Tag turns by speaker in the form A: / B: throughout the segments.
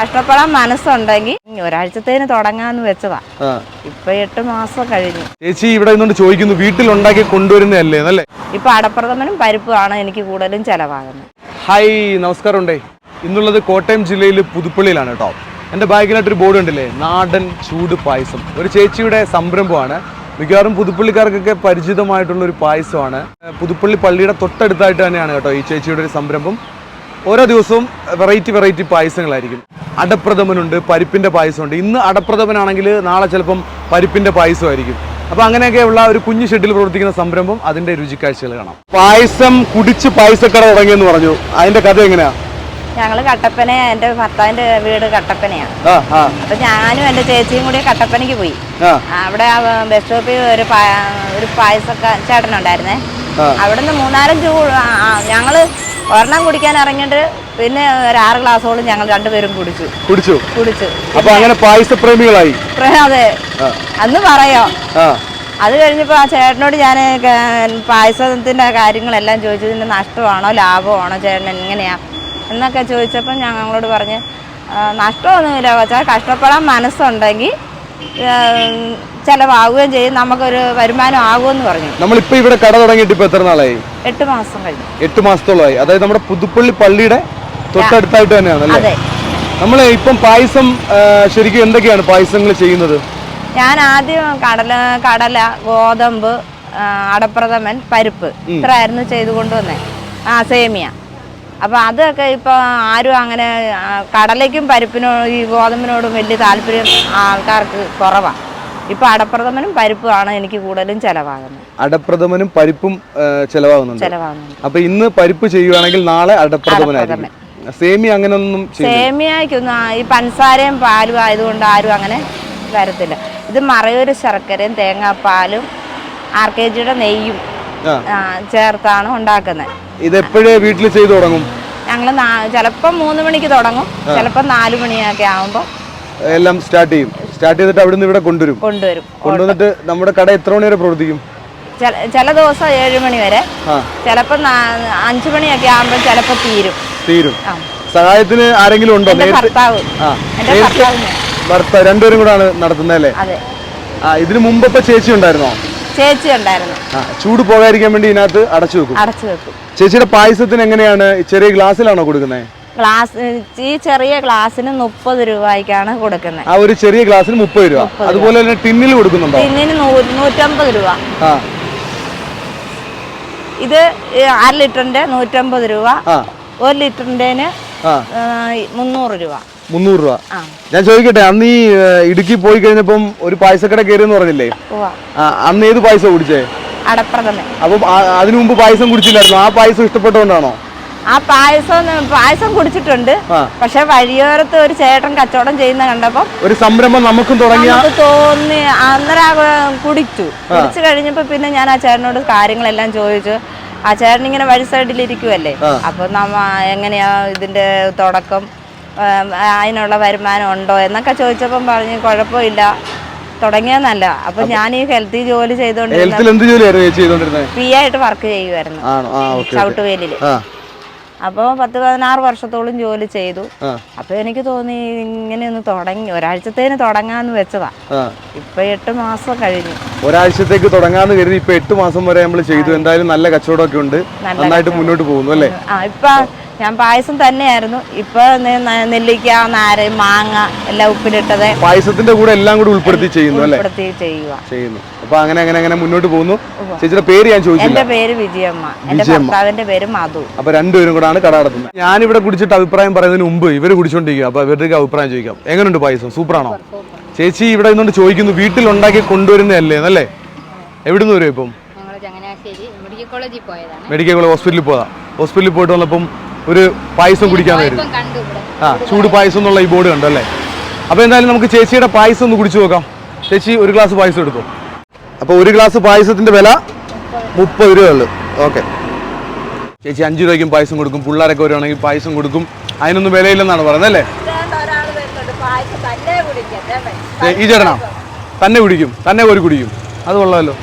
A: കഷ്ടപ്പെടാൻ മനസ്സുണ്ടെങ്കിൽ ഒരാഴ്ചത്തേന് തുടങ്ങാന്ന് വെച്ചതാ. ഇപ്പൊ എട്ട് മാസം കഴിഞ്ഞു.
B: ചേച്ചി ഇവിടെ നിന്നുകൊണ്ട് ചോദിക്കുന്നു വീട്ടിൽ ഉണ്ടാക്കി കൊണ്ടുവരുന്നതല്ലേ അല്ലേ?
A: ഇപ്പൊ അടപ്രഥമനും പരിപ്പുമാണ് എനിക്ക് കൂടുതലും ചെലവാകുന്നത്.
B: ഹായ് നമസ്കാരമുണ്ടേ. ഇന്നുള്ളത് കോട്ടയം ജില്ലയിൽ പുതുപ്പള്ളിയിലാണ് കേട്ടോ. എന്റെ ബാഗിലായിട്ടൊരു ബോർഡ് ഉണ്ടല്ലേ നാടൻ ചൂട് പായസം. ഒരു ചേച്ചിയുടെ സംരംഭമാണ്. മിക്കവാറും പുതുപ്പള്ളിക്കാർക്കൊക്കെ പരിചിതമായിട്ടുള്ള ഒരു പായസമാണ്. പുതുപ്പള്ളി പള്ളിയുടെ തൊട്ടടുത്തായിട്ട് തന്നെയാണ് കേട്ടോ ഈ ചേച്ചിയുടെ ഒരു സംരംഭം. ഓരോ ദിവസവും വെറൈറ്റി വെറൈറ്റി പായസങ്ങളായിരിക്കും. അടപ്രഥമനുണ്ട് പരിപ്പിന്റെ പായസമുണ്ട്. ഇന്ന് അടപ്രഥമനാണെങ്കിൽ നാളെ ചിലപ്പം പരിപ്പിന്റെ പായസമായിരിക്കും. അപ്പോൾ അങ്ങനെയൊക്കെയുള്ള ഒരു കുഞ്ഞു ഷെഡിൽ പ്രവർത്തിക്കുന്ന സംരംഭം അതിന്റെ രുചിക്കാഴ്ചകൾ കാണാം. പായസം കുടിച്ച് പായസക്കട തുടങ്ങിയെന്ന് പറഞ്ഞു. അതിന്റെ കഥ എങ്ങനെയാ?
A: ഞങ്ങൾ കട്ടപ്പന എന്റെ ഭർത്താവിന്റെ വീട് കട്ടപ്പനയാണ്. അപ്പൊ ഞാനും എന്റെ ചേച്ചിയും കൂടി കട്ടപ്പനയ്ക്ക് പോയി. അവിടെ ബസ് സ്റ്റോപ്പിൽ ഒരു ഒരു പായസക്ക ചേട്ടനുണ്ടായിരുന്നേ. അവിടുന്ന് മൂന്നാലഞ്ച് ഞങ്ങൾ ഒരെണ്ണം കുടിക്കാൻ ഇറങ്ങിയിട്ട് പിന്നെ ഒരു ആറ് ഗ്ലാസ്സോളം ഞങ്ങൾ രണ്ടുപേരും കുടിച്ചു.
B: കുടിച്ചു?
A: കുടിച്ചു.
B: അപ്പൊ അങ്ങനെ പായസപ്രേമികളായി
A: പ്ര- അതെ. അന്ന് പറയോ. അത് കഴിഞ്ഞപ്പോൾ ആ ചേട്ടനോട് ഞാൻ പായസത്തിന്റെ കാര്യങ്ങളെല്ലാം ചോദിച്ചു. ഇതിന്റെ നഷ്ടമാണോ ലാഭമാണോ ചേട്ടൻ എങ്ങനെയാ? എന്നൊക്കെ ചോദിച്ചപ്പോൾ ഞങ്ങളോട് പറഞ്ഞ് "ആ, നഷ്ടമൊന്നുമില്ല വെച്ചാൽ കഷ്ടപ്പെടാൻ മനസ്സുണ്ടെങ്കിൽ ചിലവാകുകയും ചെയ്യും. നമുക്കൊരു വരുമാനം ആകുമെന്ന് പറഞ്ഞു.
B: നമ്മളിപ്പോ ഇവിടെ കട തുടങ്ങിയിട്ട് ഇപ്പൊ എത്ര നാളായി?
A: എട്ട് മാസം കഴിഞ്ഞു.
B: എട്ട് മാസത്തോളമായി. അതായത് നമ്മുടെ പുതുപ്പള്ളി പള്ളിയുടെ തൊട്ടടുത്തായിട്ട് തന്നെയാണ് അല്ലേ നമ്മൾ ഇപ്പം പായസം ശരിക്കും എന്തൊക്കെയാണ് പായസങ്ങൾ ചെയ്യുന്നത്?
A: ഞാൻ ആദ്യം കടല കടല ഗോതമ്പ് അടപ്രഥമൻ പരിപ്പ് ഇത്രയായിരുന്നു ചെയ്തു കൊണ്ടുവന്നേ ആ സേമിയ. അപ്പോൾ അതൊക്കെ ഇപ്പോൾ ആരും അങ്ങനെ കടലയ്ക്കും പരിപ്പിനോടും ഈ ഗോതമ്പിനോടും വലിയ താല്പര്യം ആൾക്കാർക്ക് കുറവാണ് ഇപ്പൊ അടപ്രഥമനും പരിപ്പുമാണ് എനിക്ക് കൂടുതലും ചെലവാകുന്നത്.
B: അടപ്രഥമനും പരിപ്പും ചെലവാകുന്നുണ്ട്. അപ്പൊ ഇന്ന് പരിപ്പ് ചെയ്യുവാണെങ്കിൽ നാളെ അടപ്രഥമനായിരിക്കും. സേമി അങ്ങനെ ഒന്നും
A: സേമിയയ്ക്കൊന്നും ആ- ഈ പഞ്ചസാരയും പാലും ആയതുകൊണ്ട് ആരും അങ്ങനെ വരത്തില്ല. ഇത് മറയൂര് ശർക്കരയും തേങ്ങാപ്പാലും ആർ കെ ജിയുടെ നെയ്യും ചേർത്താണ് ഉണ്ടാക്കുന്നത്.
B: ഇതെപ്പോഴേ വീട്ടിൽ ചെയ്തു തുടങ്ങും?
A: ഞങ്ങൾ ചിലപ്പോൾ മൂന്ന് മണിക്ക് തുടങ്ങും. ചിലപ്പോൾ നാല് മണിയൊക്കെ ആകുമ്പോൾ
B: എല്ലാം സ്റ്റാർട്ട് ചെയ്യും. സ്റ്റാർട്ട് ചെയ്തിട്ട് അവിടുന്ന് ഇവിടെ കൊണ്ടുവരും.
A: കൊണ്ടുവരും.
B: കൊണ്ടുവന്നിട്ട് നമ്മുടെ കട എത്ര മണി വരെ പ്രവർത്തിക്കും?
A: ചില- ദിവസം ഏഴ് മണി വരെ. ചിലപ്പോൾ അഞ്ചു മണിയൊക്കെ ആകുമ്പോൾ ചിലപ്പോൾ തീരും.
B: തീരും. സഹായത്തിന് ആരെങ്കിലും ഉണ്ടോ?
A: ഭർത്താവ്.
B: രണ്ടുപേരും കൂടാണ് നടത്തുന്നത് അല്ലേ? ഇതിന് മുമ്പ് ചേച്ചി ഉണ്ടായിരുന്നോ?
A: ചേച്ചി ഉണ്ടായിരുന്നു
B: ചൂട് പോകാതിരിക്കാൻ വേണ്ടി ഇതിനകത്ത് അടച്ചു വെക്കും.
A: അടച്ചു വെക്കും.
B: ചേച്ചിയുടെ പായസത്തിന് എങ്ങനെയാണ് ചെറിയ ഗ്ലാസ്സിലാണോ കൊടുക്കുന്നത്
A: ഗ്ലാസ് ഈ ചെറിയ ഗ്ലാസ്സിന് മുപ്പത് രൂപയ്ക്കാണ് കൊടുക്കുന്നത്.
B: ആ ഒരു ചെറിയ ഗ്ലാസ്സിന് മുപ്പത് രൂപ. അതുപോലെ തന്നെ ടിന്നിൽ കൊടുക്കുന്നുണ്ടോ?
A: പിന്നിന് നൂ- നൂറ്റമ്പത് രൂപ. ഇത് അര ലിറ്ററിന്റെ നൂറ്റമ്പത് രൂപ. ഒരു ലിറ്ററിന്റെ മുന്നൂറ് രൂപ.
B: മുന്നൂറ് രൂപ. ഞാൻ ചോദിക്കട്ടെ അന്ന് ഈ ഇടുക്കി പോയി കഴിഞ്ഞപ്പം ഒരു പായസക്കട കയറിയെന്ന് പറഞ്ഞില്ലേ? അന്ന് ഏത് പായസം കുടിച്ചേ? അപ്പൊ അതിനു മുമ്പ് പായസം കുടിച്ചില്ലായിരുന്നു? ആ പായസം ഇഷ്ടപ്പെട്ടുകൊണ്ടാണോ
A: ആ പായസം പായസം കുടിച്ചിട്ടുണ്ട്. പക്ഷെ വഴിയോരത്ത് ഒരു ചേട്ടൻ കച്ചവടം ചെയ്യുന്ന കണ്ടപ്പോ
B: ഒരു സംരംഭം നമുക്കും തുടങ്ങിയ
A: തോന്നി അന്നേരം കുടിച്ചു. കുടിച്ചു കഴിഞ്ഞപ്പോ പിന്നെ ഞാൻ ആ ചേട്ടനോട് കാര്യങ്ങളെല്ലാം ചോദിച്ചു. ആ ചേട്ടൻ ഇങ്ങനെ വഴി സൈഡിൽ ഇരിക്കുവല്ലേ അപ്പൊ നമ്മ എങ്ങനെയാ ഇതിന്റെ തുടക്കം? അതിനുള്ള വരുമാനം ഉണ്ടോ എന്നൊക്കെ ചോദിച്ചപ്പം പറഞ്ഞു കുഴപ്പമില്ല. തുടങ്ങിയെന്നല്ല അപ്പൊ ഞാൻ ഈ ഹെൽത്തി ജോലി
B: ചെയ്തോണ്ടിരുന്നത്
A: ഫ്രീ ആയിട്ട് വർക്ക് ചെയ്യുമായിരുന്നു
B: ചവിട്ടുവേലിൽ ആ
A: അപ്പോൾ പത്ത് പതിനാറ് വർഷത്തോളം ജോലി ചെയ്തു.
B: അപ്പൊ
A: അപ്പോൾ എനിക്ക് തോന്നി ഇങ്ങനെ ഒന്ന് തുടങ്ങി ഒരാഴ്ചത്തേന് തുടങ്ങാന്ന് വെച്ചതാ. ഇപ്പൊ എട്ട് മാസം കഴിഞ്ഞു.
B: ഒരാഴ്ചത്തേക്ക് തുടങ്ങാന്ന് കരുതി ഇപ്പൊ എട്ട് മാസം വരെ നമ്മൾ ചെയ്തു. എന്തായാലും നല്ല കച്ചവടമൊക്കെ ഉണ്ട്. നന്നായിട്ട് മുന്നോട്ട് പോകുന്നു അല്ലേ?
A: ആ ഇപ്പൊ ഞാൻ പായസം തന്നെയായിരുന്നു. ഇപ്പൊ നെല്ലിക്ക നാര് മാങ്ങ എല്ലാം ഉപ്പിലിട്ടത്
B: പായസത്തിന്റെ കൂടെ എല്ലാം കൂടി ഉൾപ്പെടുത്തി ചെയ്യുന്നു അല്ലേ? ചെയ്യുന്നു. അപ്പൊ അങ്ങനെ അങ്ങനെ അങ്ങനെ മുന്നോട്ട് പോകുന്നു. ചേച്ചിയുടെ പേര് ഞാൻ ചോദിച്ചില്ല.
A: എന്റെ പേര് വിജയമ്മ. എന്റെ ഭർത്താവിന്റെ പേര് മധു.
B: അപ്പൊ രണ്ടുപേരും കൂടാണ് കട നടത്തുന്നത്. ഇവിടെ കുടിച്ചിട്ട് അഭിപ്രായം പറയുന്നതിന് മുമ്പ് ഇവർ കുടിച്ചോണ്ടിരിക്കുക അപ്പൊ ഇവരുടെ അഭിപ്രായം ചോദിക്കാം. എങ്ങനെയുണ്ട് പായസം? സൂപ്പറാണോ? ചേച്ചി ഇവിടെ നിന്നുകൊണ്ട് ചോദിക്കുന്നു വീട്ടിൽ ഉണ്ടാക്കി കൊണ്ടുവരുന്നതല്ലേ എന്നല്ലേ? എവിടുന്ന് വരും ഇപ്പം?
C: ഞങ്ങൾ മെഡിക്കൽ കോളേജിൽ പോയതാണ്.
B: മെഡിക്കൽ കോളേജ് ഹോസ്പിറ്റലിൽ പോയതാ. ഹോസ്പിറ്റലിൽ പോയിട്ട് വന്നപ്പം ഒരു പായസം കുടിക്കാൻ വരും. ആ ചൂട് പായസം എന്നുള്ള ഈ ബോർഡ് കണ്ടു അല്ലേ? അപ്പോൾ എന്തായാലും നമുക്ക് ചേച്ചിയുടെ പായസം ഒന്ന് കുടിച്ചു നോക്കാം. ചേച്ചി ഒരു ഗ്ലാസ് പായസം എടുത്തു? അപ്പോൾ ഒരു ഗ്ലാസ് പായസത്തിന്റെ വില മുപ്പത് രൂപ ഉള്ളു ഓക്കെ ചേച്ചി അഞ്ച് രൂപയ്ക്കും പായസം കൊടുക്കും. പിള്ളേരൊക്കെ വരുവാണെങ്കിൽ പായസം കൊടുക്കും. അതിനൊന്നും വിലയില്ലെന്നാണ് പറയുന്നത് അല്ലേ? ഈ ചേട്ടനാ. തന്നെ കുടിക്കും. തന്നെ ഒരു കുടിക്കും. അത് കൊള്ളാമല്ലോ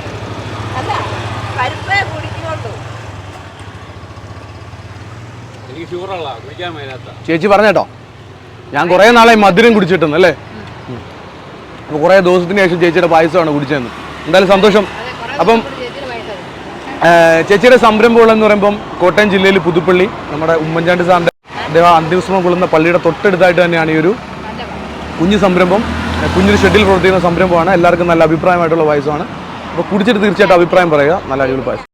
B: ചേച്ചി പറഞ്ഞേട്ടോ ഞാൻ കുറേ നാളായി മധുരം കുടിച്ചിട്ടുണ്ട് അല്ലേ? അപ്പോൾ കുറേ ദിവസത്തിന് ശേഷം ചേച്ചിയുടെ പായസമാണ് കുടിച്ചതെന്ന്. എന്തായാലും സന്തോഷം. അപ്പം
C: ചേച്ചിയുടെ
B: സംരംഭം സംരംഭങ്ങൾ എന്ന് പറയുമ്പം കോട്ടയം ജില്ലയിൽ പുതുപ്പള്ളി നമ്മുടെ ഉമ്മൻചാണ്ടി സാറിന്റെ അദ്ദേഹം അന്തിമശ്രമം കൊള്ളുന്ന പള്ളിയുടെ തൊട്ടടുത്തായിട്ട് തന്നെയാണ് ഈ ഒരു കുഞ്ഞു സംരംഭം. കുഞ്ഞിന് കുഞ്ഞൊരു ഷെഡിൽ പ്രവർത്തിക്കുന്ന സംരംഭമാണ്. എല്ലാവർക്കും നല്ല അഭിപ്രായമായിട്ടുള്ള പായസമാണ്. അപ്പോൾ കുടിച്ചിട്ട് തീർച്ചയായിട്ടും അഭിപ്രായം പറയുക. നല്ല അടിപൊളി പായസം.